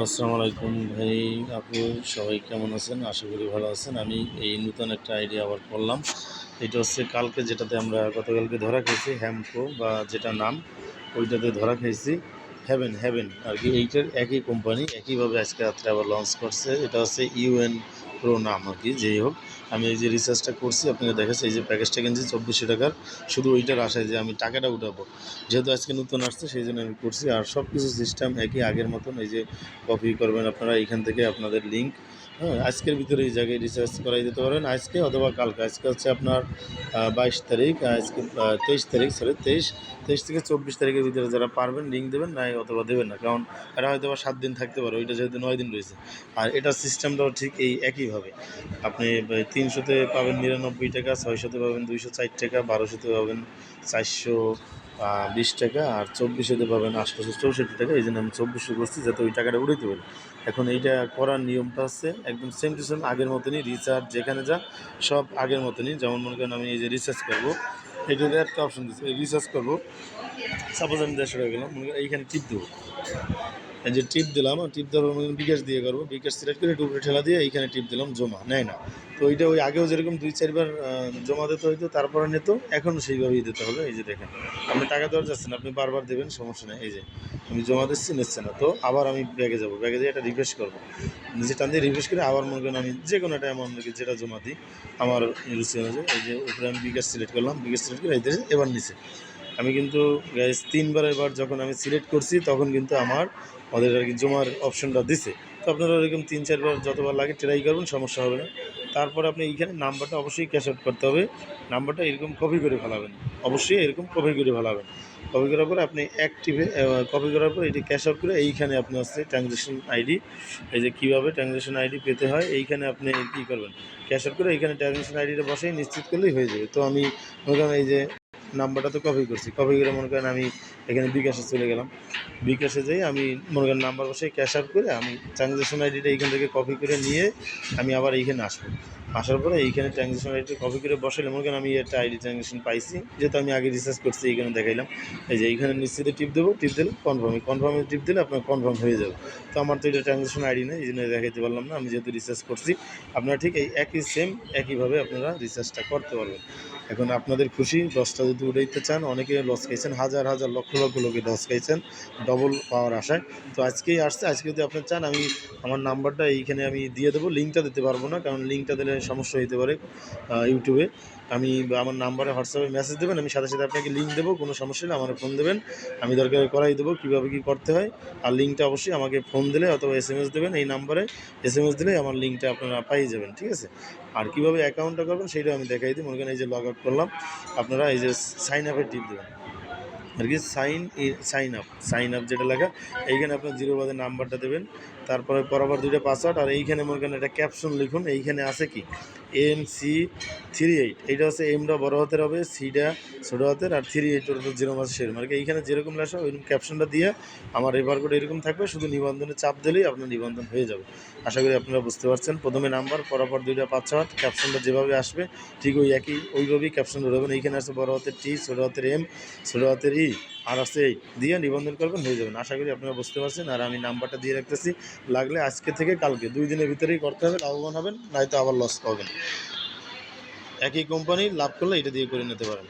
আসসালামু আলাইকুম ভাই, আপু সবাই কেমন আছেন? আশা করি ভালো আছেন। আমি এই নতুন একটা আইডিয়া আবার করলাম। এটা হচ্ছে কালকে যেটাতে আমরা গতকালকে ধরা খেয়েছি হ্যাম্পো বা যেটা নাম, ওইটাতে ধরা খেয়েছি। হ্যাভেন হ্যাভেন আর কি, এইটার একই কোম্পানি একইভাবে আজকে রাত্রে আবার লঞ্চ করছে। এটা হচ্ছে ইউএন প্রো নাম আর কি, যেই হোক। আমি এই যে রিসার্চটা করছি, আপনাকে দেখাচ্ছি, এই যে প্যাকেজটা কিনছি, চব্বিশশো টাকার। শুধু ওইটার আশায় যে আমি টাকাটা উঠাবো। যেহেতু আজকে নতুন আসছে, সেই জন্য আমি করছি। আর সব কিছু সিস্টেম একই আগের মতন, এই যে কপি করবেন আপনারা, এইখান থেকে আপনাদের লিঙ্ক হ্যাঁ আজকের ভিতরে এই জায়গায় রিচার্জ করাই দিতে পারেন। আজকে অথবা কালকে। আজকে হচ্ছে আপনার বাইশ তারিখ, আজকে তেইশ তারিখ সরি তেইশ তেইশ থেকে চব্বিশ তারিখের ভিতরে যারা পারবেন লিঙ্ক দেবেন, নাই অথবা দেবেন না। কারণ এটা হয়তো বা সাত দিন থাকতে পারে, ওইটা যেহেতু নয় দিন রয়েছে। আর এটার সিস্টেমটাও ঠিক এই একইভাবে আপনি তিনশোতে পাবেন নিরানব্বই টাকা, ছয়শোতে পাবেন দুইশো চার টাকা, বারোশোতে পাবেন চারশো বিশ টাকা আর চব্বিশশোতে পাবেন আশপাশে চৌষট্টি টাকা, এই জন্য আমি চব্বিশে করছি যাতে ওই টাকাটা উড়িতে পারি। এখন এইটা করার নিয়মটা হচ্ছে একদম সেম টু সেম আগের মতনই রিচার্জ যেখানে যা, সব আগের মতনই। যেমন মনে করেন আমি এই যে রিচার্জ করব এটাতে একটা অপশন দিচ্ছে রিচার্জ করব সাপোজ আমি দেড়শো টাকা গেলাম মনে করেন এইখানে টিপ দেবো। এই যে টিপ দিলাম টিপ দেওয়ার করেন বিকাশ দিয়ে করব। বিকাশ সিলেক্ট করে একটু ঠেলা দিয়ে এইখানে টিপ দিলাম জমা, নেয় না। তো ওইটা ওই আগেও যেরকম দুই, চারবার জমা দিতে হইতো, তারপরে নিত এখন সেইভাবেই দিতে হবে। এই যে দেখেন, আপনি টাকা দেওয়ার যাচ্ছেন, আপনি বারবার দেবেন, সমস্যা নেই। এই যে, আমি জমা দিচ্ছি, নিচ্ছে না। তো আবার আমি ব্যাগে যাব, ব্যাগে দিয়ে এটা রিফ্রেশ করব। নিজে টান দিয়ে রিফ্রেশ করে আবার মনে করেন আমি যে কোনো একটা অ্যামাউন্ট যেটা জমা দিই, আমার রুচি অনুযায়ী এই যে উপরে আমি বিকাশ সিলেক্ট করলাম, বিকাশ সিলেক্ট করে এই এবার নিচে আমি কিন্তু গ্যাস তিনবার এবার যখন আমি সিলেক্ট করছি, তখন কিন্তু আমার ওদের আর কি জমার অপশনটা দিছে। তো আপনারা এরকম তিন, চারবার যতবার লাগে ট্রাই করবেন, সমস্যা হবে না। তারপর আপনি এইখানে নাম্বারটা অবশ্যই ক্যাশ আউট করতে হবে। নাম্বারটা এরকম কপি করে ফেলাবেন। অবশ্যই এরকম কপি করে ফেলাবেন। কপি করার পরে আপনি অ্যাক্টিভে কপি করার পরে এটি ক্যাশ আউট করে এইখানে আপনি হচ্ছে ট্রানজ্যাকশন আইডি এই যে কীভাবে ট্রানজ্যাকশন আইডি পেতে হয়, এইখানে আপনি কী করবেন? ক্যাশ আউট করে এইখানে ট্রানজ্যাকশন আইডিটা বসেই নিশ্চিত করলেই হয়ে যাবে। তো আমি এই যে নাম্বারটা তো কপি করছি। কপি করে মনে করেন আমি এখানে বিকাশে চলে গেলাম। বিকাশে যাই আমি মনে করেন নাম্বার বসে ক্যাশ আপ করে আমি ট্রানজ্যাকশন আইডিটা এইখান থেকে কপি করে নিয়ে আমি আবার এইখানে আসব। আসার পরে এইখানে ট্রানজ্যাকশন আইডিটা কপি করে বসাইলে মনে করেন আমি একটা আইডি ট্রানজ্যাকশন পাইছি, যেহেতু আমি আগে রিসার্চ করছি, এইখানে দেখাইলাম। এই যে এইখানে নিশ্চিত টিপ দেবো, টিপ দিলে কনফার্ম কনফার্মে টিপ দিলে আপনার কনফার্ম হয়ে যাবে। তো আমার তো এটা ট্রানজ্যাকশন আইডি নেই, এই জন্য দেখাইতে পারলাম না। আমি যেহেতু রিসার্চ করছি, আপনারা ঠিক এই একই সেম একইভাবে আপনারা রিসার্চটা করতে পারবেন। এখন আপনাদের খুশি দশটা যদি উঠাইতে চান, অনেকে লস খাইছেন, হাজার হাজার, লক্ষ লক্ষ লোকে লস খাইছেন ডবল পাওয়ার আশায়। তো আজকেই আসছে, আজকে যদি আপনি চান, আমি আমার নাম্বারটা এইখানে আমি দিয়ে দেবো লিঙ্কটা দিতে পারব না, কারণ লিঙ্কটা দিলে সমস্যা হতে পারে ইউটিউবে। আমি আমার নাম্বারে হোয়াটসঅ্যাপে মেসেজ দেবেন, আমি সাথে সাথে আপনাকে লিঙ্ক দেবো, কোনো সমস্যা নেই আমার ফোন দেবেন। আমি দরকার করাই দেবো, কীভাবে কী করতে হয়। আর লিঙ্কটা অবশ্যই আমাকে ফোন দিলে অথবা এস এম এস দেবেন, এই নাম্বারে এস এম এস দিলে আমার লিঙ্কটা আপনারা পাই যাবেন, ঠিক আছে? আর কীভাবে অ্যাকাউন্টটা করবেন সেইটাও আমি দেখাই দিই। মনে করেন এই যে লগ আউট করলাম। আপনারা এই যে সাইন আপের টিপ দেবেন। আর কি sign sign up sign up যেটা লেখা এইখানে আপনার জিরো বাদের নাম্বারটা দেবেন। তারপরে বরাবর দুইটা পাসওয়ার্ড, আর এইখানে মনে করেন একটা ক্যাপশন লিখুন, এইখানে আছে কি? এম সি থ্রি এইট এইটা হচ্ছে এমটা বড় হাতের হবে সিটা ছোটো হাতের, আর থ্রি এইট ওর জিরো মাস সেরকম আর কি এইখানে যেরকম লেখা ওইরকম ক্যাপশনটা দিয়ে আমার রেফার কোড এরকম থাকবে, শুধু নিবন্ধনে চাপ দিলেই আপনার নিবন্ধন হয়ে যাবে। আশা করি আপনারা বুঝতে পারছেন। প্রথমে নাম্বার পরপর দুইটা পাসওয়ার্ড ক্যাপশনটা যেভাবে আসবে, ঠিক ওই একই, ওইভাবেই ক্যাপশন ধরবেন এইখানে আছে বড় হাতের টি ছোটো হাতের এম ছোটো হাতের ই আর আছে এই, দিয়ে নিবন্ধন করবেন, হয়ে যাবেন। আশা করি আপনারা বুঝতে পারছেন, আর আমি নাম্বারটা দিয়ে রাখতেছি। লাগলে আজকে থেকে কালকে। দুই দিনের ভিতরেই করতে হবে, লাভবান হবেন, নয়তো আবার লস পাবেন। একই কোম্পানি লাভ করলে এটা দিয়ে করে নিতে পারেন।